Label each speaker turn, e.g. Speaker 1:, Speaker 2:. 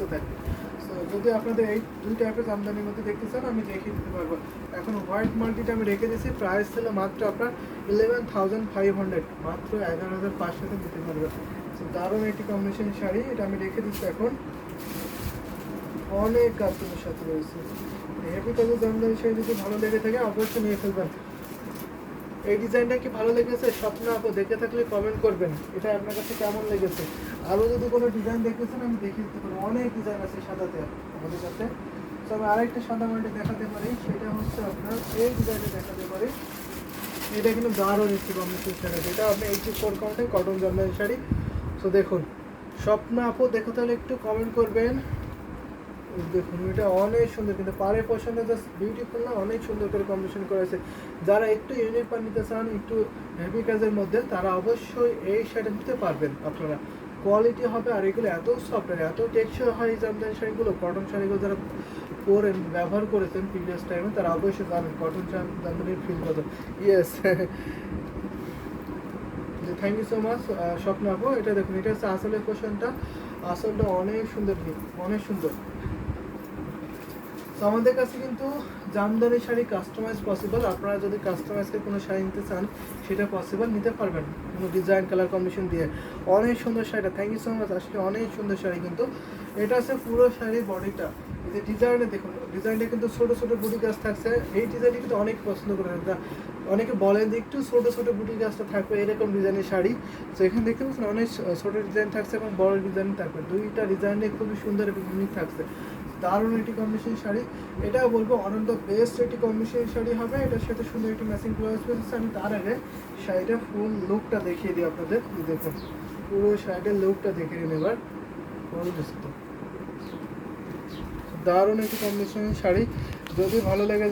Speaker 1: আসতে থাকে তো যদি আপনাদের এই দুই টাইপের আমদানির মধ্যে দেখতে চান, আমি দেখিয়ে দিতে পারব। এখন হোয়াইট মাল্টিটা আমি রেখে দিয়েছি। প্রাইস ছিল মাত্র আপনার ইলেভেন থাউজেন্ড ফাইভ হান্ড্রেড মাত্র এগারো হাজার পাঁচশোতে দিতে পারবে। তো দারুণ একটি কম্বিনেশন শাড়ি। এটা আমি রেখে দিচ্ছি এখন। অনেক কাস্টমের সাথে রয়েছে। হেভি কাজের জামদানি শাড়ি যদি ভালো লেগে থাকে, অবশ্যই নিয়ে ফেলবেন। এই ডিজাইনটা কি ভালো লেগেছে? স্বপ্ন আপু, দেখে থাকলে কমেন্ট করবেন। এটা আপনার কাছে কেমন লেগেছে? আরও যদি কোনো ডিজাইন দেখেছেন, আমি দেখিয়ে দিতে পারি অনেক ডিজাইন আছে সাদাতে আমাদের কাছে। তো আমি আরেকটা সাদা মাল্টি দেখাতে পারি। সেটা হচ্ছে আপনার এই ডিজাইনটা দেখাতে পারি। এটা কিন্তু দারুণ একটি কম্বিনেশন শাড়ি। এটা আপনি এইটি ফোর কাউন্টে কটন জামদানি শাড়ি। তো দেখুন, স্বপ্ন আপু, দেখো তাহলে একটু কমেন্ট করবেন। দেখুন, এটা অনেক সুন্দর, কিন্তু পারে পছন্দ জাস্ট বিউটিফুল না, অনেক সুন্দর করে কম্বিনেশন করেছে যারা একটু ইউনিক পান নিতে চান, একটু হেভি কাজের মধ্যে, তারা অবশ্যই এই শাড়িটা নিতে পারবেন আপনারা। কোয়ালিটি হবে আর এগুলো এত সফট এত টেকসই হয় জামদানি শাড়িগুলো কটন শাড়িগুলো যারা পরেন ব্যবহার করেছেন প্রিভিয়াস টাইমে তারা অবশ্যই জানেন কটন জামদানির ফিল কত। Yes thank you so much Swapna আপু, এটা দেখুন, এটা হচ্ছে আসলের কোশ্চেনটা আসলটা অনেক সুন্দর অনেক সুন্দর। তো আমাদের কাছে কিন্তু জামদানি শাড়ি কাস্টমাইজ পসিবল আপনারা যদি কাস্টমাইজকে কোনো শাড়ি নিতে চান, সেটা পসিবল নিতে পারবেন কোনো ডিজাইন কালার কম্বিনেশন দিয়ে। অনেক সুন্দর শাড়িটা। থ্যাংক ইউ সো মাচ আসলে অনেক সুন্দর শাড়ি কিন্তু। এটা আছে পুরো শাড়ির বডিটা এই যে ডিজাইনে দেখুন ডিজাইনটা কিন্তু ছোটো ছোটো বুটি গাছ থাকছে। এই ডিজাইনটা কিন্তু অনেক পছন্দ করে অনেকে বলেন যে একটু ছোটো ছোটো বুটি গাছটা থাকবে, এরকম ডিজাইনের শাড়ি। তো এখানে দেখতে পাচ্ছেন অনেক ছোটো ডিজাইন থাকছে এবং বড় ডিজাইন থাকবে। দুইটা ডিজাইনে খুবই সুন্দর এবং ইউনিক থাকছে। দারুণ একটি কম্বিনেশন শাড়ি। এটাও বলব অনন্ত বেস্ট একটি কম্বিনেশন শাড়ি হবে। এটার সাথে সুন্দর একটি ম্যাচিং ব্লাউজ পেয়েছে আমি তার আগে শাড়িটা ফুল লুকটা দেখিয়ে দিই আপনাদের। দেখুন, পুরো শাড়িটার লুকটা দেখে নিন এবার। দারুণ একটি কম্বিনেশন শাড়ি। যদি ভালো লেগে